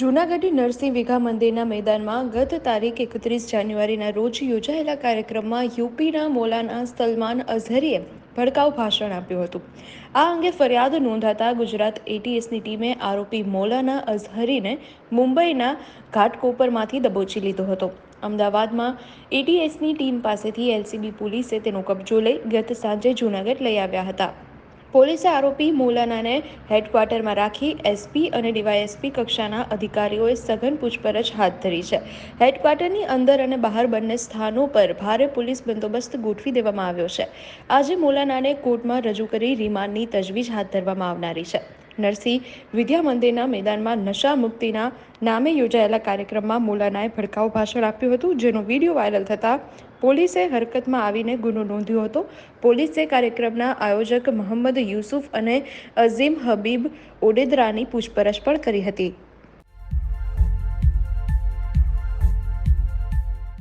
જૂનાગઢી નરસિંહ વિઘા મંદિરના મેદાનમાં ગત તારીખ એકત્રીસ જાન્યુઆરીના રોજ યોજાયેલા કાર્યક્રમમાં યુપીના મૌલાના સલમાન અઝહરીએ ભડકાઉ ભાષણ આપ્યું હતું. આ અંગે ફરિયાદ નોંધાતા ગુજરાત એટીએસની ટીમે આરોપી મોલાના અઝહરીને મુંબઈના ઘાટકોપરમાંથી દબોચી લીધો હતો. અમદાવાદમાં એટીએસની ટીમ પાસેથી એલસીબી પોલીસે તેનો કબજો લઈ ગત સાંજે જૂનાગઢ લઈ આવ્યા હતા. પોલીસે આરોપી મૌલાનાને હેડક્વાર્ટરમાં રાખી એસપી અને ડીવાયએસપી કક્ષાના અધિકારીઓએ સઘન પૂછપરછ હાથ ધરી છે. હેડક્વાર્ટરની અંદર અને બહાર બંને સ્થાનો પર ભારે પોલીસ બંદોબસ્ત ગોઠવી દેવામાં આવ્યો છે. આજે મૌલાનાને કોર્ટમાં રજૂ કરી રિમાન્ડની તજવીજ હાથ ધરવામાં આવનારી છે. નરસિંહ વિદ્યા મંદિરના મેદાનમાં નશા મુક્તિના નામે યોજાયેલા કાર્યક્રમમાં મૌલાનાએ ભડકાઉ ભાષણ આપ્યું હતું, જેનો વીડિયો વાયરલ થતાં પોલીસે હરકતમાં આવીને ગુનો નોંધ્યો હતો. પોલીસે કાર્યક્રમના આયોજક મોહમ્મદ યુસુફ અને અઝીમ હબીબ ઓડેદરાની પૂછપરછ પણ કરી હતી.